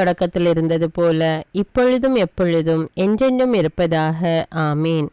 தொடக்கத்தில் இருந்தது போல இப்பொழுதும் எப்பொழுதும் என்றென்றும் இருப்பதாக. ஆமீன்.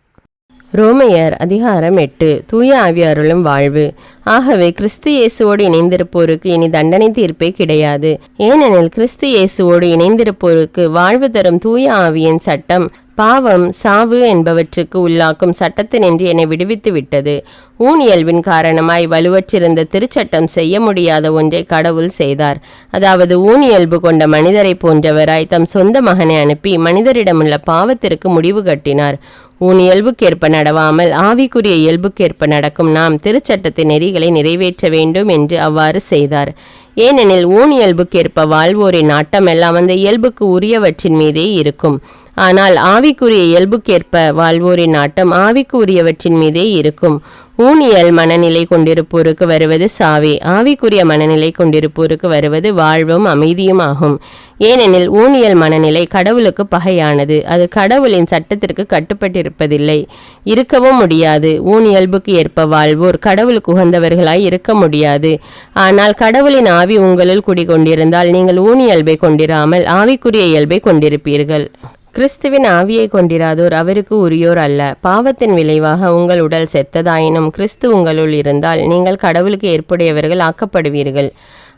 ரோமையர் அதிகாரம் எட்டு. தூய ஆவியாருளும் வாழ்வு. ஆகவே கிறிஸ்து இயேசுவோடு இணைந்திருப்போருக்கு இனி தண்டனை தீர்ப்பே கிடையாது. ஏனெனில் கிறிஸ்து இயேசுவோடு இணைந்திருப்போருக்கு வாழ்வு தரும் தூய ஆவியின் சட்டம் பாவம் சாவு என்பவற்றுக்கு உள்ளாக்கும் சட்டத்தினின்று என்னை விடுவித்து விட்டது. ஊனியல்பின் காரணமாய் வலுவற்றிருந்த திருச்சட்டம் செய்ய முடியாத ஒன்றை கடவுள் செய்தார். அதாவது ஊனியல்பு கொண்ட மனிதரை போன்றவராய் தம் சொந்த மகனை அனுப்பி மனிதரிடமுள்ள பாவத்திற்கு முடிவு கட்டினார். ஊன் இயல்புக்கேற்ப நடவாமல் ஆவிக்குரிய இயல்புக்கேற்ப நடக்கும் நாம் திருச்சட்டத்தின் நெறிகளை நிறைவேற்ற வேண்டும் என்று அவ்வாறு செய்தார். ஏனெனில் ஊன் இயல்புக்கேற்ப வாழ்வோரின் நாட்டம் எல்லாம் அந்த இயல்புக்கு உரியவற்றின் மீதே இருக்கும். ஆனால் ஆவிக்குரிய இயல்புக்கேற்ப வாழ்வோரின் நாட்டம் ஆவிக்குரியவற்றின் மீதே இருக்கும். ஊனியல் மனநிலை கொண்டிருப்போருக்கு வருவது சாவே. ஆவிக்குரிய மனநிலை கொண்டிருப்போருக்கு வருவது வாழ்வும் அமைதியும் ஆகும். ஏனெனில் ஊனியல் மனநிலை கடவுளுக்கு பகையானது. அது கடவுளின் சட்டத்திற்கு கட்டுப்பட்டிருப்பதில்லை. இருக்கவும் முடியாது. ஊனியல்புக்கு ஏற்ப வாழ்வோர் கடவுளுக்கு உகந்தவர்களாய் இருக்க முடியாது. ஆனால் கடவுளின் ஆவி உங்களுள் குடிகொண்டிருந்தால் நீங்கள் ஊனியல்பை கொண்டிராமல் ஆவிக்குரிய இயல்பை கொண்டிருப்பீர்கள். கிறிஸ்துவின் ஆவியை கொண்டிராதோர் அவருக்கு உரியோர் அல்ல. பாவத்தின் விளைவாக உங்கள் உடல் செத்ததாயினும் கிறிஸ்து உங்களுள் இருந்தால் நீங்கள் கடவுளுக்கு ஏற்புடையவர்கள் ஆக்கப்படுவீர்கள்.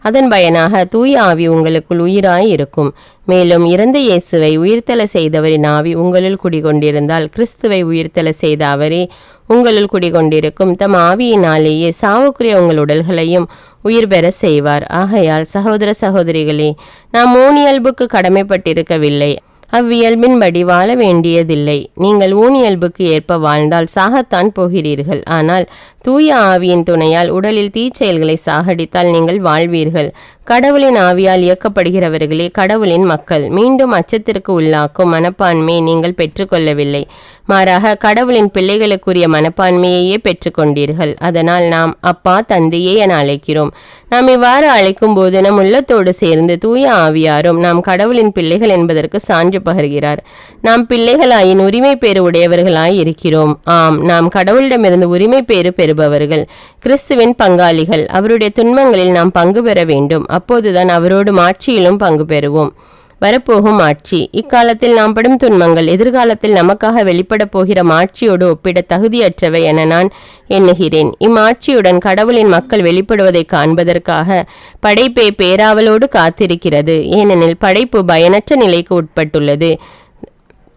அதன் பயனாக தூய ஆவி உங்களுக்குள் உயிராய் இருக்கும். மேலும் இறந்த இயேசுவை உயிர்த்தல செய்தவரின் ஆவி உங்களுள் குடிகொண்டிருந்தால் கிறிஸ்துவை உயிர்த்தல செய்த அவரே உங்களுள் குடிகொண்டிருக்கும். தம் ஆவியினாலேயே சாவுக்குரிய உங்கள் உடல்களையும் உயிர் பெற செய்வார். ஆகையால் சகோதர சகோதரிகளே நாம் ஊனியல்புக்கு கடமைப்பட்டிருக்கவில்லை. அவ்வியல்பின் படி வாழ வேண்டியதில்லை. நீங்கள் ஊனியல்புக்கு ஏற்ப வாழ்ந்தால் சாகத்தான் போகிறீர்கள். ஆனால் தூய ஆவியின் துணையால் உடலில் தீச்செயல்களை சாகடித்தால் நீங்கள் வாழ்வீர்கள். கடவுளின் ஆவியால் இயக்கப்படுகிறவர்களே கடவுளின் மக்கள். மீண்டும் அச்சத்திற்கு உள்ளாக்கும் மனப்பான்மையை நீங்கள் பெற்றுக்கொள்ளவில்லை. மாறாக கடவுளின் பிள்ளைகளுக்குரிய மனப்பான்மையையே பெற்றுக்கொண்டீர்கள். அதனால் நாம் அப்பா தந்தையே என அழைக்கிறோம். நாம் இவ்வாறு அழைக்கும் போது நம் உள்ளத்தோடு சேர்ந்து தூய ஆவியாரும் நாம் கடவுளின் பிள்ளைகள் என்பதற்கு சான்று பகர்கிறார். நாம் பிள்ளைகளாயின் உரிமை பேறு உடையவர்களாய் இருக்கிறோம். ஆம் நாம் கடவுளிடமிருந்து உரிமை பேறு பெறுபவர்கள். கிறிஸ்துவின் பங்காளிகள் அவருடைய துன்பங்களில் நாம் பங்கு பெற வேண்டும். அப்போதுதான் அவரோடு மாட்சியிலும் பங்கு பெறுவோம். வரப்போகும் ஆட்சி. இக்காலத்தில் நாம் படும் துன்பங்கள் எதிர்காலத்தில் நமக்காக வெளிப்படப் போகிற மாட்சியோடு ஒப்பிட தகுதியற்றவை என நான் எண்ணுகிறேன். இம்மாட்சியுடன் கடவுளின் மக்கள் வெளிப்படுவதை காண்பதற்காக படைப்பே பேராவலோடு காத்திருக்கிறது. ஏனெனில் படைப்பு பயனற்ற நிலைக்கு உட்பட்டுள்ளது.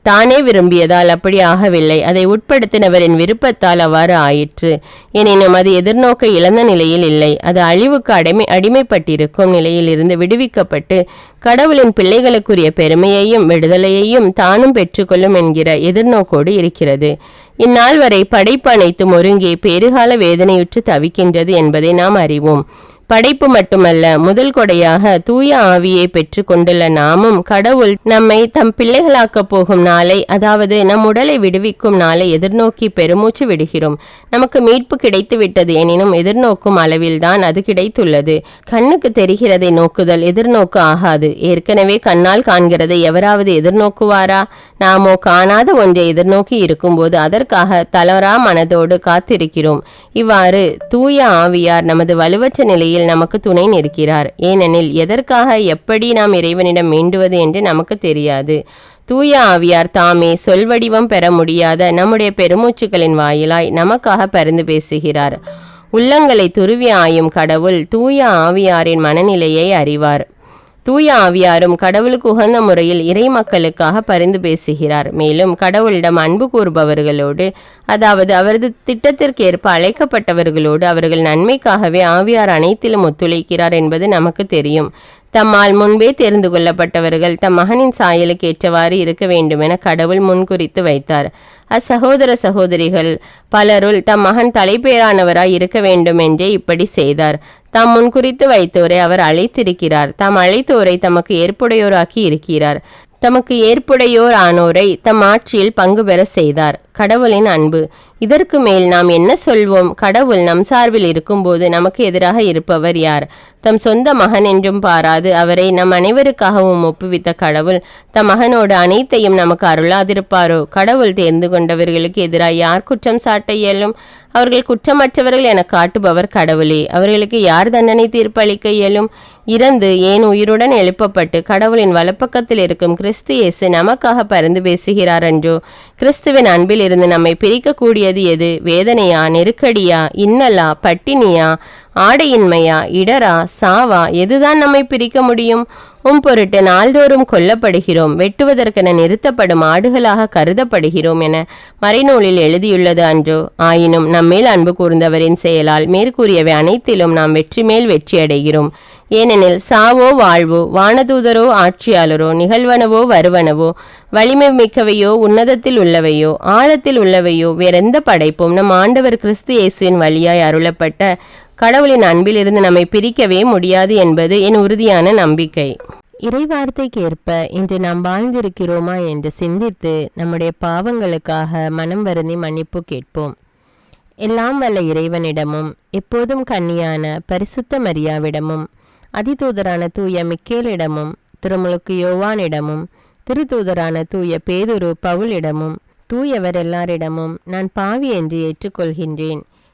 தானே விரும்பியதால் அப்படி ஆகவில்லை. அதை உட்படுத்தினவரின் விருப்பத்தால் அவ்வாறு ஆயிற்று. எனினும் அது எதிர்நோக்க இழந்த நிலையில் இல்லை. அது அழிவுக்கு அடிமை அடிமைப்பட்டிருக்கும் நிலையில் இருந்து விடுவிக்கப்பட்டு கடவுளின் பிள்ளைகளுக்குரிய பெருமையையும் விடுதலையையும் தானும் பெற்றுக்கொள்ளும் என்கிற எதிர்நோக்கோடு இருக்கிறது. இந்நாள் வரை படைப்பு அனைத்தும் ஒருங்கே பெருகால வேதனையுற்று தவிக்கின்றது என்பதை நாம் அறிவோம். படைப்பு மட்டுமல்ல முதல் கொடையாக தூய ஆவியை பெற்று கொண்டுள்ள நாமும் கடவுள் நம்மை தம் பிள்ளைகளாக்கப் போகும் நாளை அதாவது நம் உடலை விடுவிக்கும் நாளை எதிர்நோக்கி பெருமூச்சு விடுகிறோம். நமக்கு மீட்பு கிடைத்து விட்டது எனினும் எதிர்நோக்கும் அளவில்தான் அது கிடைத்துள்ளது. கண்ணுக்கு தெரிகிறதை நோக்குதல் எதிர்நோக்கு ஆகாது. ஏற்கனவே கண்ணால் காண்கிறதை எவராவது எதிர்நோக்குவாரா? நாமோ காணாத ஒன்றை எதிர்நோக்கி இருக்கும்போது அதற்காக தளரா மனதோடு காத்திருக்கிறோம். இவ்வாறு தூய ஆவியார் நமது வலுவற்ற நிலையில் நமக்கு துணை நிற்கிறார். ஏனெனில் எதற்காக எப்படி நாம் இறைவனிடம் வேண்டுவது என்று நமக்கு தெரியாது. தூய ஆவியார் தாமே சொல்வடிவம் பெற முடியாத நம்முடைய பெருமூச்சுக்களின் வாயிலாய் நமக்காக பரிந்து பேசுகிறார். உள்ளங்களை துருவி ஆயும் கடவுள் தூய ஆவியாரின் மனநிலையை அறிவார். தூய ஆவியாரும் கடவுளுக்கு உகந்த முறையில் இறை மக்களுக்காக பரிந்து பேசுகிறார். மேலும் கடவுளிடம் அன்பு கூறுபவர்களோடு அதாவது அவரது திட்டத்திற்கேற்ப அழைக்கப்பட்டவர்களோடு அவர்கள் நன்மைக்காகவே ஆவியார் அனைத்திலும் ஒத்துழைக்கிறார் என்பது நமக்கு தெரியும். தம்மால் முன்பே தெரிந்து கொள்ளப்பட்டவர்கள் தம் மகனின் சாயலுக்கு ஏற்றவாறு இருக்க வேண்டுமென கடவுள் முன்குறித்து வைத்தார். அச்சகோதர சகோதரிகள் பலருள் தம் மகன் தலைப்பேரானவராய் இருக்க வேண்டும் என்றே இப்படி செய்தார். தாம் முன்குறித்து வைத்தோரை அவர் அழைத்திருக்கிறார். தாம் அழைத்தோரை தமக்கு ஏற்புடையோராக்கி இருக்கிறார். தமக்கு ஏற்புடையோர் ஆனோரை தம் ஆட்சியில் பங்கு பெற செய்தார். கடவுளின் அன்பு. இதற்கு மேல் நாம் என்ன சொல்வோம்? கடவுள் நம் சார்பில் இருக்கும்போது நமக்கு எதிராக இருப்பவர் யார்? தம் சொந்த மகன் என்றும் பாராது. அவரை நம் அனைவருக்காகவும் ஒப்புவித்த கடவுள் தம் மகனோடு அனைத்தையும் நமக்கு அருளாதிருப்பாரோ? கடவுள் தேர்ந்து கொண்டவர்களுக்கு எதிராக யார் குற்றம் சாட்ட இயலும்? அவர்கள் குற்றமற்றவர்கள் என காட்டுபவர் கடவுளே. அவர்களுக்கு யார் தண்டனை தீர்ப்பளிக்க இயலும்? இறந்து ஏன் உயிருடன் எழுப்பப்பட்டு கடவுளின் வலப்பக்கத்தில் இருக்கும் கிறிஸ்து இயேசு நமக்காக பரிந்து பேசுகிறார் என்றோ கிறிஸ்துவின் அன்பில் இருந்து நம்மை பிரிக்கக்கூடியது எது? வேதனையா? நெருக்கடியா? இன்னலா? பட்டினியா? ஆடையின்மையா? இடரா? சாவா? எதுதான் நம்மை பிரிக்க முடியும்? உம் பொருட்டு நாள்தோறும் கொல்லப்படுகிறோம். வெட்டுவதற்கென நிறுத்தப்படும் ஆடுகளாக கருதப்படுகிறோம் என மறைநூலில் எழுதியுள்ளது அன்றோ. ஆயினும் நம்மேல் அன்பு கூர்ந்தவரின் செயலால் மேற்கூறியவை அனைத்திலும் நாம் வெற்றி மேல் வெற்றியடைகிறோம். ஏனெனில் சாவோ வாழ்வோ வானதூதரோ ஆட்சியாளரோ நிகழ்வனவோ வருவனவோ வலிமை மிக்கவையோ உன்னதத்தில் உள்ளவையோ ஆழத்தில் உள்ளவையோ வேறெந்த படைப்பும் நம் ஆண்டவர் கிறிஸ்து இயேசுவின் வழியாய் அருளப்பட்ட கடவுளின் அன்பிலிருந்து நம்மை பிரிக்கவே முடியாது என்பது என் உறுதியான நம்பிக்கை. இறைவார்த்தைக்கேற்ப இன்று நாம் வாழ்ந்திருக்கிறோமா என்று சிந்தித்து நம்முடைய பாவங்களுக்காக மனம் வருந்தி மன்னிப்பு கேட்போம். எல்லாம் வல்ல இறைவனிடமும் எப்போதும் கன்னியான பரிசுத்த மரியாவிடமும் அதிதூதரான தூய மிக்கேலிடமும் திருமுழுக்கு யோவானிடமும் திருத்தூதரான தூய பேதுரு பவுலிடமும் தூயவர் எல்லாரிடமும் நான் பாவி என்று ஏற்றுக்கொள்கின்றேன்.